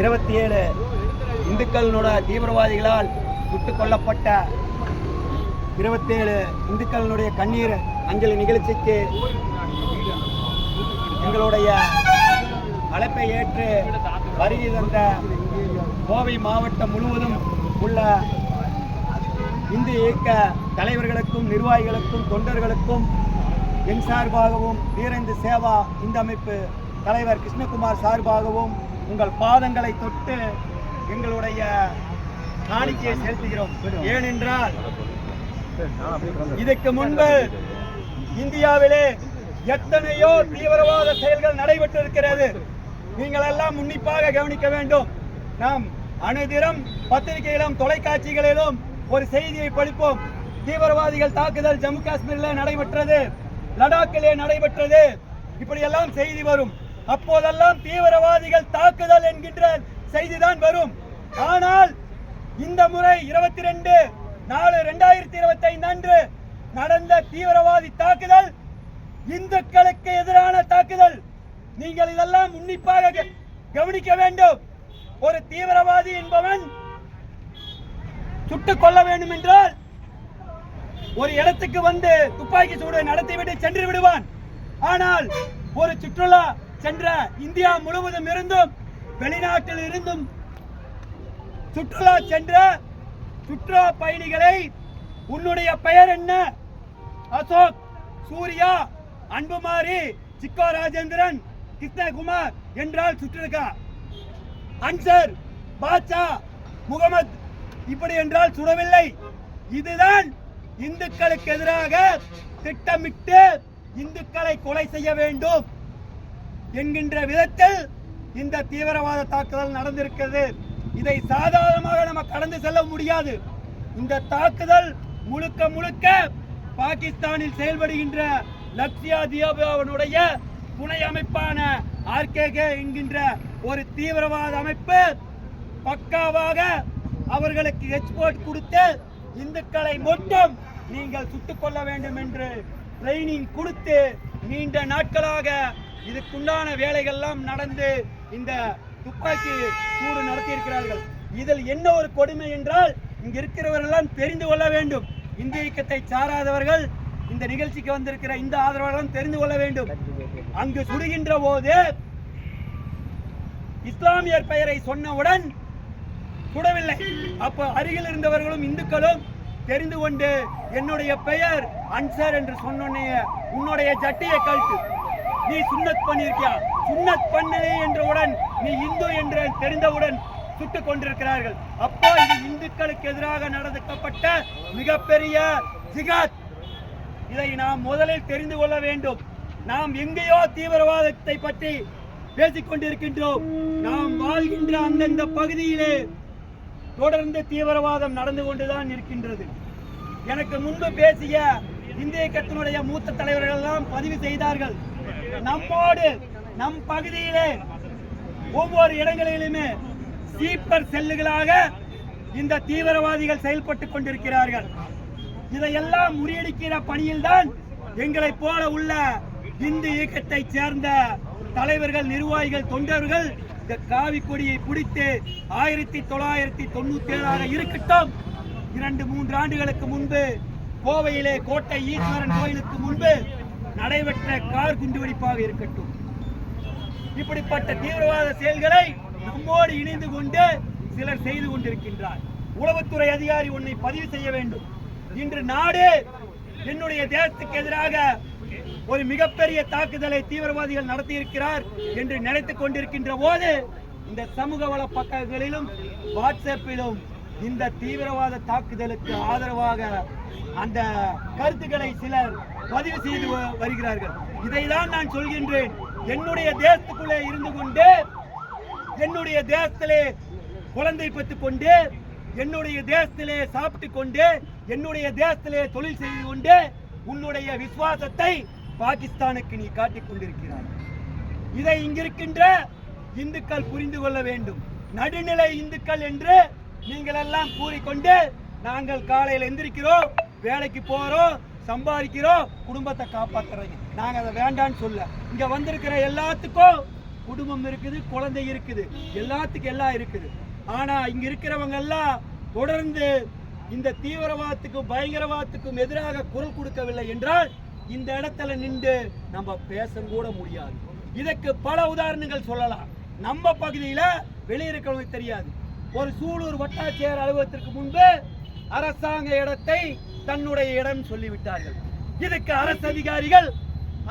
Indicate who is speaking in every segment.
Speaker 1: இருபத்தி ஏழு இந்துக்களோட தீவிரவாதிகளால் சுட்டுக் கொல்லப்பட்ட இருபத்தேழு இந்துக்களினுடைய கண்ணீர் அஞ்சலி நிகழ்ச்சிக்கு எங்களுடைய அழைப்பை ஏற்று வருகை தந்த கோவை மாவட்டம் முழுவதும் உள்ள இந்து இயக்க தலைவர்களுக்கும் நிர்வாகிகளுக்கும் தொண்டர்களுக்கும் என் சார்பாகவும் வீரந்து சேவா இந்த அமைப்பு தலைவர் கிருஷ்ணகுமார் சார்பாகவும் உங்கள் பாதங்களை தொட்டு எங்களுடைய காணிக்கையை செலுத்துகிறோம். ஏனென்றால் இதற்கு முன்பு இந்தியாவிலே எத்தனையோ தீவிரவாத செயல்கள் நடைபெற்றிருக்கிறது. நீங்கள் எல்லாம் உன்னிப்பாக கவனிக்க வேண்டும். நாம் அணுதினம் பத்திரிகைகளிலும் தொலைக்காட்சிகளிலும் ஒரு செய்தியை படிப்போம். தீவிரவாதிகள் தாக்குதல் ஜம்மு காஷ்மீரில் நடைபெற்றது. லடாக்கிலே நடைபெற்றது. இப்படியெல்லாம் செய்தி வரும். அப்போதெல்லாம் தீவிரவாதிகள் தாக்குதல் என்கின்ற செய்திதான் வரும். ஆனால் இந்த முறை இருபத்தி ரெண்டு நாலு ரெண்டாயிரத்தி இருபத்தி ஐந்து அன்று நடந்த தீவிரவாதி தாக்குதல் இந்துக்களுக்கு எதிரான தாக்குதல். நீங்கள் இதெல்லாம் உன்னிப்பாக கவனிக்க வேண்டும். ஒரு தீவிரவாதி என்பவன் சுட்டுக் கொள்ள வேண்டும் என்றால் ஒரு இடத்துக்கு வந்து துப்பாக்கி சூடு நடத்திவிட்டு சென்று விடுவான். ஆனால் ஒரு சுற்றுலா சென்ற இந்தியா முழுவதும் இருந்தும் வெளிநாட்டில் இருந்தும் சுற்றுலா சென்ற சுற்றுலா பயணிகளை உன்னுடைய பெயர் என்ன? அசோக் சூர்யா அன்புமாரி சிக்கோ ராஜேந்திரன் கிருஷ்ணகுமார் என்றால் சுற்றிருக்கா? அன்சர் பாட்சா முகமது. இப்படி என்றால் சுடவில்லை. இதுதான் இந்துக்களுக்கு எதிராக திட்டமிட்டு இந்துக்களை கொலை செய்ய வேண்டும். என்கின்ற விதத்தில் இந்த தீவிரவாத தாக்குதல் நடந்திருக்கிறது. இதை சாதாரணமாக நம்ம கடந்து செல்ல முடியாது. இந்த தாக்குதல் முழுக்க முழுக்க பாகிஸ்தானில் செயல்படுகின்ற லக்ஷயா தியோபாவனுடைய துணை அமைப்பான ஆர்கேகே என்கின்ற ஒரு தீவிரவாத அமைப்பு பக்காவாக அவர்களுக்கு எக்ஸ்போர்ட் கொடுத்து இந்துக்களை மட்டும் நீங்கள் சுட்டுக் கொள்ள வேண்டும் என்று ட்ரைனிங் கொடுத்து நீண்ட நாட்களாக இதுக்குண்டான வேலைகள்லாம் நடந்து இந்த துப்பாக்கி சூடு நடத்தியிருக்கிறார்கள். இதில் என்ன ஒரு கொடுமை என்றால் இங்க இருக்கிறவர்கள்லாம் தெரிந்து கொள்ள வேண்டும். இந்திய இயக்கத்தை சாராதவர்கள் இந்த நிகழ்ச்சிக்கு வந்திருக்கிற இந்த ஆதரவாளர்களும் தெரிந்து கொள்ள வேண்டும். அங்கு சுடுகின்ற போது இஸ்லாமியர் பெயரை சொன்னவுடன் சுடவில்லை. அப்ப அருகில் இருந்தவர்களும் இந்துக்களும் தெரிந்து கொண்டு என்னுடைய பெயர் அன்சர் என்று சொன்ன உன்னுடைய ஜட்டியை கழட்டு. நீ சுண்ணத் பண்ணியிருக்கியா? சுண்ணத் பண்ணலே என்றவுடன் நீ இந்து என்று தெரிந்தவுடன் சுட்டுக் கொண்டிருக்கிறார்கள். அப்போ இது இந்துக்களுக்கு எதிராக நடந்துக்கப்பட்ட மிகப்பெரிய ஜிகாத் இதை நாம் முதலில் தெரிந்து கொள்ள வேண்டும். நாம் எங்கேயோ தீவிரவாதத்தை பற்றி பேசிக் கொண்டிருக்கின்றோம். நாம் வாழ்கின்ற அந்தந்த பகுதியிலே தொடர்ந்து தீவிரவாதம் நடந்து கொண்டுதான் இருக்கின்றது. எனக்கு முன்பு பேசிய இந்திய கத்தினுடைய மூத்த தலைவர்கள் எல்லாம் பதிவு செய்தார்கள். நம்மோடு நம் பகுதியிலே ஒவ்வொரு இடங்களிலுமே ஸ்லீப்பர் செல்லுகளாக இந்த தீவிரவாதிகள் செயல்பட்டுக் கொண்டிருக்கிறார்கள். இதையெல்லாம் முறியடிக்கிற பணியில்தான் எங்களைப் போல உள்ள இந்து இயக்கத்தை சேர்ந்த தலைவர்கள் நிர்வாகிகள் தொண்டர்கள் இந்த காவி கொடியை பிடித்து ஆயிரத்தி தொள்ளாயிரத்தி தொண்ணூத்தி ஏழாக இருக்கட்டும். இரண்டு மூன்று ஆண்டுகளுக்கு முன்பு கோவையிலே கோட்டை ஈஸ்வரன் கோயிலுக்கு முன்பு நடைபெற்ற கார் குண்டுவெடிப்பாக இருக்கட்டும். இப்படிப்பட்ட தீவிரவாத செயல்களை நம்மோடு இணைந்து கொண்டு சிலர் செய்து கொண்டிருக்கின்றார். உளவுத்துறை அதிகாரி உன்னை பதிவு செய்ய வேண்டும். இன்று நாடு என்னுடைய தேசத்துக்கு எதிராக ஒரு மிகப்பெரிய தாக்குதலை தீவிரவாதிகள் நடத்தியிருக்கிறார் என்று நினைத்துக் கொண்டிருக்கின்ற போது இந்த சமூக வள பக்கங்களிலும் வாட்ஸ்அப்பிலும் இந்த தீவிரவாத தாக்குதலுக்கு ஆதரவாக அந்த கருத்துக்களை சிலர் பதிவு செய்து வ- வருகிறார்கள். இதைதான் நான் சொல்கின்றேன். என்னுடைய தேசத்துக்குள்ளே இருந்து கொண்டு என்னுடைய தேசத்திலே குழந்தை பெற்றுக் கொண்டு என்னுடைய தேசத்திலே சாப்பிட்டு கொண்டு என்னுடைய தேசத்திலே தொழில் செய்து கொண்டு உன்னுடைய விசுவாசத்தை பாகிஸ்தானுக்கு நீ காட்டிக் கொண்டிருக்கிறாய். இதை இங்கிருக்கின்ற இந்துக்கள் புரிந்து கொள்ள வேண்டும். நடுநிலை இந்துக்கள் என்று நீங்கள் எல்லாம் கூறிக்கொண்டு நாங்கள் காலையில் எந்திரிக்கிறோம் வேலைக்கு போறோம் சம்பாதிக்கிறோம் குடும்பத்தை காப்பாற்றுறீங்க நாங்கள் அதை வேண்டான்னு சொல்ல. இங்கே வந்திருக்கிற எல்லாத்துக்கும் குடும்பம் இருக்குது குழந்தை இருக்குது. எல்லாத்துக்கும் எல்லாம் இருக்குது. ஆனால் இங்கே இருக்கிறவங்க எல்லாம் தொடர்ந்து இந்த தீவிரவாதத்துக்கும் பயங்கரவாதத்துக்கும் எதிராக குரல் கொடுக்கவில்லை என்றால் இந்த இடத்துல நின்று நம்ம பேச கூட முடியாது. இதற்கு பல உதாரணங்கள் சொல்லலாம். நம்ம பகுதியில் வெளியே இருக்கிறவங்களுக்கு தெரியாது. ஒரு சூலூர் வட்டாட்சியர் அலுவலகத்திற்கு முன்பு அரசாங்க இடத்தை தன்னுடைய இடம் சொல்லிவிட்டார்கள். இதுக்கு அரசு அதிகாரிகள்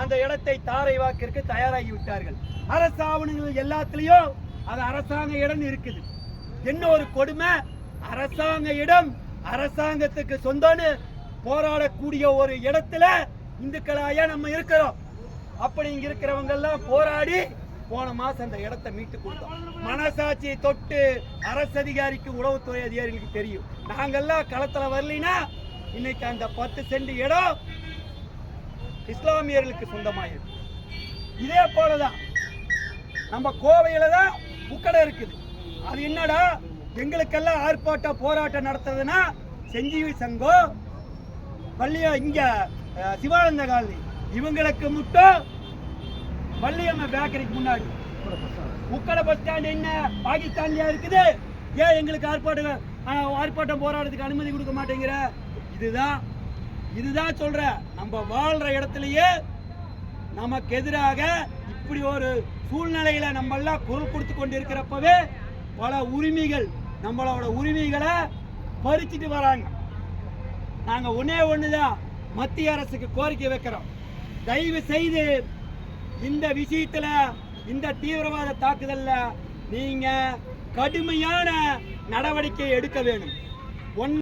Speaker 1: அந்த இடத்தை தாரை வாக்கிற்கு தயாராகி விட்டார்கள். அரசு ஆவணங்கள் எல்லாத்துலயும் அது அரசாங்க இடம் இருக்குது. என்ன ஒரு கொடுமை அரசாங்க இடம் அரசாங்கத்துக்கு சொந்தம்னு போராடக்கூடிய ஒரு இடத்துல இந்துக்களாயா நம்ம இருக்கிறோம். அப்படி இங்க இருக்கிறவங்க எல்லாம் போராடி போன மாசம் அந்த இடத்தை மீட்டு கொடுத்தோம். மனசாட்சியை தொட்டு அரசு அதிகாரிக்கு உளவுத்துறை அதிகாரிகளுக்கு தெரியும். நாங்கெல்லாம் களத்துல வரலினா இன்னைக்கு அந்த பத்து சென்ட் இடம் இஸ்லாமியர்களுக்கு சொந்தமாயிருக்கு. இதே போலதான் நம்ம கோவையில தான் உக்கடை இருக்குது. அது என்னடா? எங்களுக்கெல்லாம் ஆர்ப்பாட்டம் போராட்டம் நடத்துறதுன்னா செஞ்சீவி சங்கம் பள்ளியா இங்க சிவானந்த காலனி. இவங்களுக்கு மட்டும் பள்ளியம்ம பேக்கரிக்கு முன்னாடி. உக்கடை பஸ் ஸ்டாண்ட் என்ன? பாகிஸ்தான்லயா இருக்குது? ஏன் எங்களுக்கு ஆர்ப்பாட்டம் ஆர்ப்பாட்டம் போராட்டத்துக்கு அனுமதி கொடுக்க மாட்டேங்கிற? இதுதான் இதுதான் சொல்றேன் நம்ம வாழ்ற இடத்துலயே நமக்கு எதிராக இப்படி ஒரு சூழ்நிலையில நம்ம எல்லாம் குரல் கொடுத்து கொண்டு இருக்கிறப்பவே பல உரிமைகள் நம்மளோட உரிமைகளை பறிச்சுட்டு வராங்க. நாங்க ஒன்னே ஒண்ணுதான் மத்திய அரசுக்கு கோரிக்கை வைக்கிறோம். தயவு செய்து இந்த விஷயத்துல இந்த தீவிரவாத தாக்குதல்ல நீங்க கடுமையான நடவடிக்கை எடுக்க வேணும் ஒன்